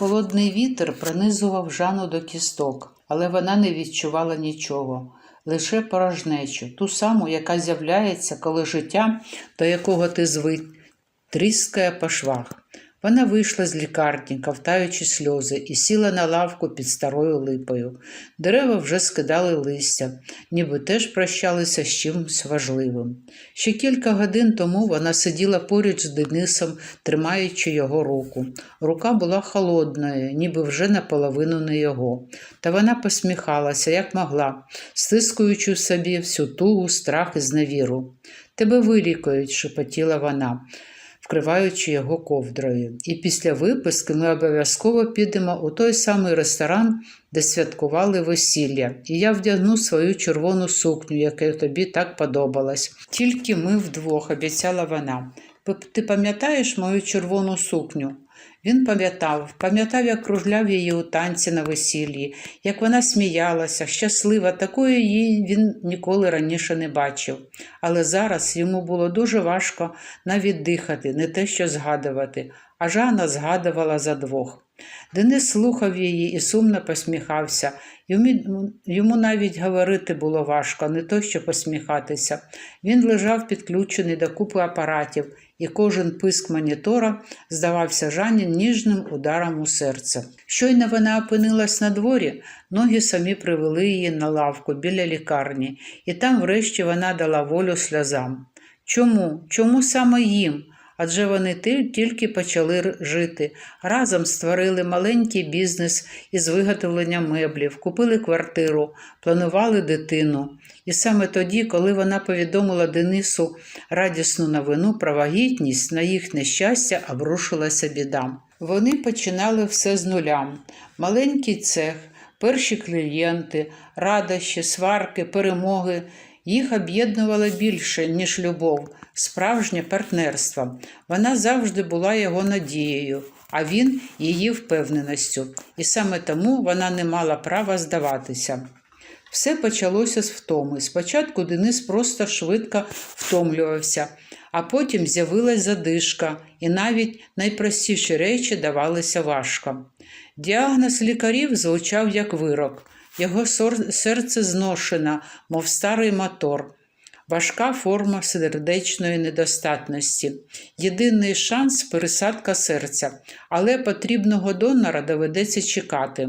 Холодний вітер пронизував Жанну до кісток, але вона не відчувала нічого, лише порожнечу, ту саму, яка з'являється, коли життя, до якого ти звик, тріскає по швах. Вона вийшла з лікарні, ковтаючи сльози, і сіла на лавку під старою липою. Дерева вже скидали листя, ніби теж прощалися з чимось важливим. Ще кілька годин тому вона сиділа поруч з Денисом, тримаючи його руку. Рука була холодною, ніби вже наполовину не його. Та вона посміхалася, як могла, стискуючи в собі всю тугу, страх і зневіру. Тебе вилікують, шепотіла вона вкриваючи його ковдрою. І після виписки ми обов'язково підемо у той самий ресторан, де святкували весілля, і я вдягну свою червону сукню, яка тобі так подобалась. Тільки ми вдвох, обіцяла вона. «П- Ти пам'ятаєш мою червону сукню? Він пам'ятав, пам'ятав, як кружляв її у танці на весіллі, як вона сміялася, щаслива, такої її він ніколи раніше не бачив. Але зараз йому було дуже важко навіть дихати, не те що згадувати, а Жанна згадувала за двох. Денис слухав її і сумно посміхався. Йому, навіть говорити було важко, не то що посміхатися. Він лежав підключений до купи апаратів, і кожен писк монітора здавався Жанні ніжним ударом у серце. Щойно вона опинилась на дворі, ноги самі привели її на лавку біля лікарні, і там врешті вона дала волю сльозам. Чому? Чому саме їм? Адже вони тільки почали жити. Разом створили маленький бізнес із виготовлення меблів, купили квартиру, планували дитину. І саме тоді, коли вона повідомила Денису радісну новину про вагітність, на їх нещастя обрушилася біда. Вони починали все з нуля. Маленький цех, перші клієнти, радощі, сварки, перемоги. Їх об'єднувало більше, ніж любов, справжнє партнерство. Вона завжди була його надією, а він її впевненістю. І саме тому вона не мала права здаватися. Все почалося з втоми. Спочатку Денис просто швидко втомлювався, а потім з'явилась задишка, і навіть найпростіші речі давалися важко. Діагноз лікарів звучав як вирок. Його серце зношено, мов старий мотор. Важка форма сердечної недостатності. Єдиний шанс пересадка серця, але потрібного донора доведеться чекати.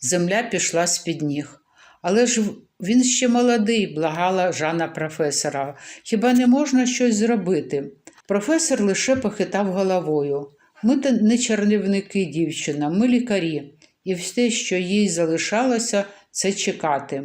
Земля пішла з-під ніг. Але ж він ще молодий, благала Жанна професора. Хіба не можна щось зробити? Професор лише похитав головою. Ми не чарівники, дівчина, ми лікарі, і все, що їй залишалося, це чекати.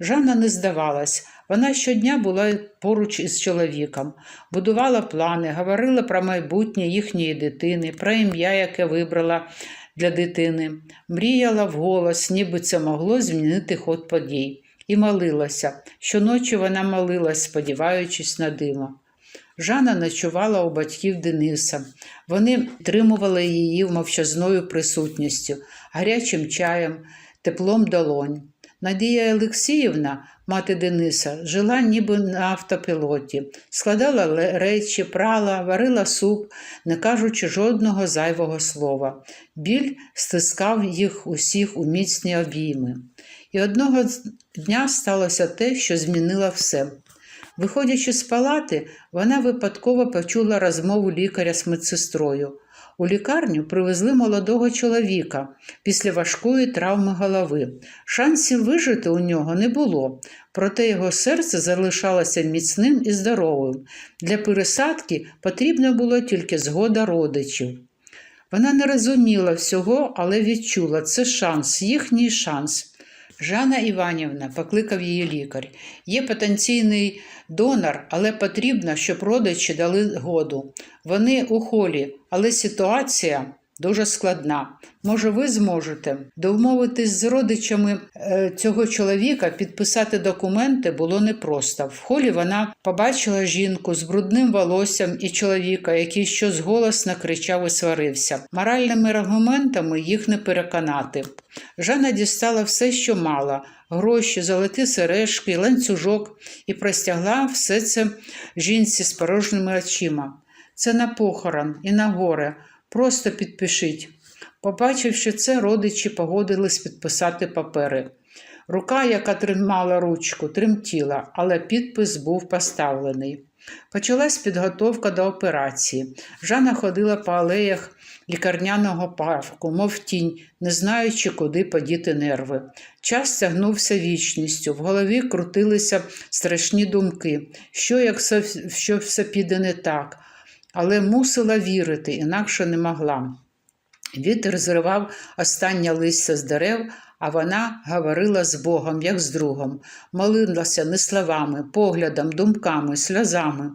Жанна не здавалась. Вона щодня була поруч із чоловіком, будувала плани, говорила про майбутнє їхньої дитини, про ім'я, яке вибрала для дитини, мріяла вголос, ніби це могло змінити ход подій, і молилася. Щоночі вона молилась, сподіваючись на диво. Жанна ночувала у батьків Дениса. Вони тримували її мовчазною присутністю, гарячим чаєм, теплом долонь. Надія Олексіївна, мати Дениса, жила ніби на автопілоті, складала речі, прала, варила суп, не кажучи жодного зайвого слова. Біль стискав їх усіх у міцні обійми. І одного дня сталося те, що змінило все. Виходячи з палати, вона випадково почула розмову лікаря з медсестрою. У лікарню привезли молодого чоловіка після важкої травми голови. Шансів вижити у нього не було, проте його серце залишалося міцним і здоровим. Для пересадки потрібна була тільки згода родичів. Вона не розуміла всього, але відчула це шанс, їхній шанс. Жанна Іванівна, покликав її лікар. Є потенційний донор, але потрібно, щоб родичі дали згоду. Вони у холі, але ситуація дуже складна. Може, ви зможете домовитись з родичами е, цього чоловіка, підписати документи було непросто. В холі вона побачила жінку з брудним волоссям і чоловіка, який щось голосно кричав і сварився. Моральними аргументами їх не переконати. Жанна дістала все, що мала: гроші, золоті сережки, ланцюжок, і простягла все це жінці з порожніми очима. Це на похорон і на горе. Просто підпишіть. Побачивши це, родичі погодились підписати папери. Рука, яка тримала ручку, тремтіла, але підпис був поставлений. Почалась підготовка до операції. Жанна ходила по алеях лікарняного парку, мов тінь, не знаючи, куди подіти нерви. Час тягнувся вічністю, в голові крутилися страшні думки, що як все, піде не так, але мусила вірити, інакше не могла. Вітер зривав останнє листя з дерев, а вона говорила з Богом, як з другом, молилася не словами, поглядом, думками, сльозами.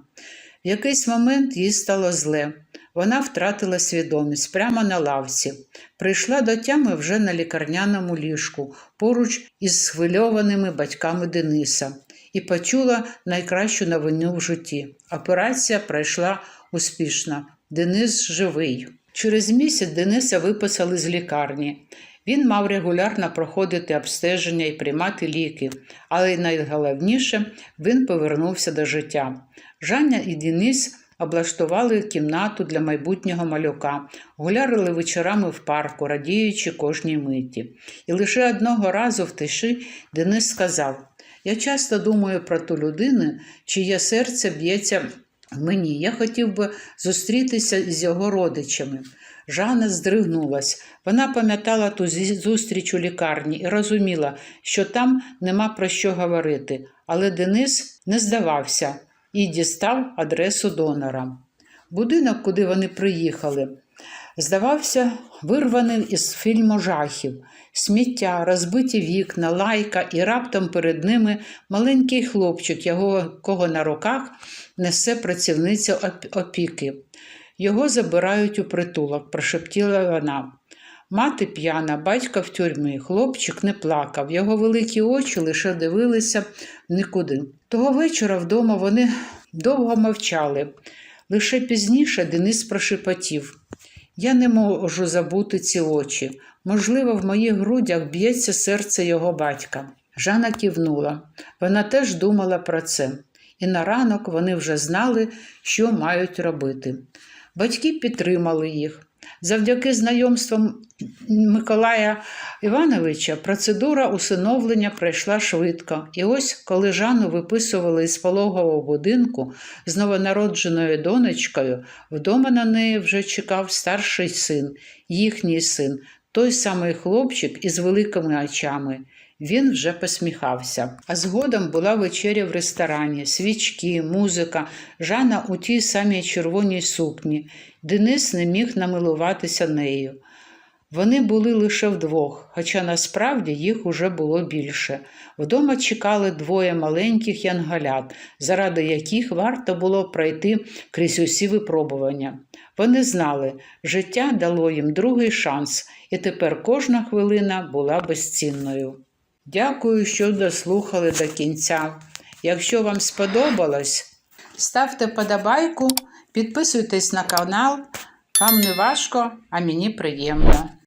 В якийсь момент їй стало зле. Вона втратила свідомість прямо на лавці. Прийшла до тями вже на лікарняному ліжку, поруч із схвильованими батьками Дениса, і почула найкращу новину в житті. Операція пройшла успішно. Денис живий. Через місяць Дениса виписали з лікарні. Він мав регулярно проходити обстеження і приймати ліки, але найголовніше він повернувся до життя. Жанна і Денис облаштували кімнату для майбутнього малюка, гуляли вечорами в парку, радіючи кожній миті. І лише одного разу в тиші Денис сказав: Я часто думаю про ту людину, чиє серце б'ється мені. Я хотів би зустрітися з його родичами. Жанна здригнулась. Вона пам'ятала ту зустріч у лікарні і розуміла, що там нема про що говорити. Але Денис не здавався і дістав адресу донора. Будинок, куди вони приїхали, здавався вирваним із фільму жахів. Сміття, розбиті вікна, лайка, і раптом перед ними маленький хлопчик, його кого на руках несе працівниця опіки. Його забирають у притулок, прошептіла вона. Мати п'яна, батько в тюрмі, хлопчик не плакав, його великі очі лише дивилися нікуди. Того вечора вдома вони довго мовчали. Лише пізніше Денис прошепотів. Я не можу забути ці очі. Можливо, в моїх грудях б'ється серце його батька. Жанна кивнула. Вона теж думала про це. І на ранок вони вже знали, що мають робити. Батьки підтримали їх. Завдяки знайомствам Миколая Івановича процедура усиновлення пройшла швидко. І ось, коли Жанну виписували із пологового будинку з новонародженою донечкою, вдома на неї вже чекав старший син, їхній син, той самий хлопчик із великими очами. Він вже посміхався. А згодом була вечеря в ресторані, свічки, музика, Жанна у тій самій червоній сукні. Денис не міг намилуватися нею. Вони були лише вдвох, хоча насправді їх уже було більше. Вдома чекали двоє маленьких янголят, заради яких варто було пройти крізь усі випробування. Вони знали, життя дало їм другий шанс, і тепер кожна хвилина була безцінною. Дякую, що дослухали до кінця. Якщо вам сподобалось, ставте подобайку, підписуйтесь на канал. Вам не важко, а мені приємно.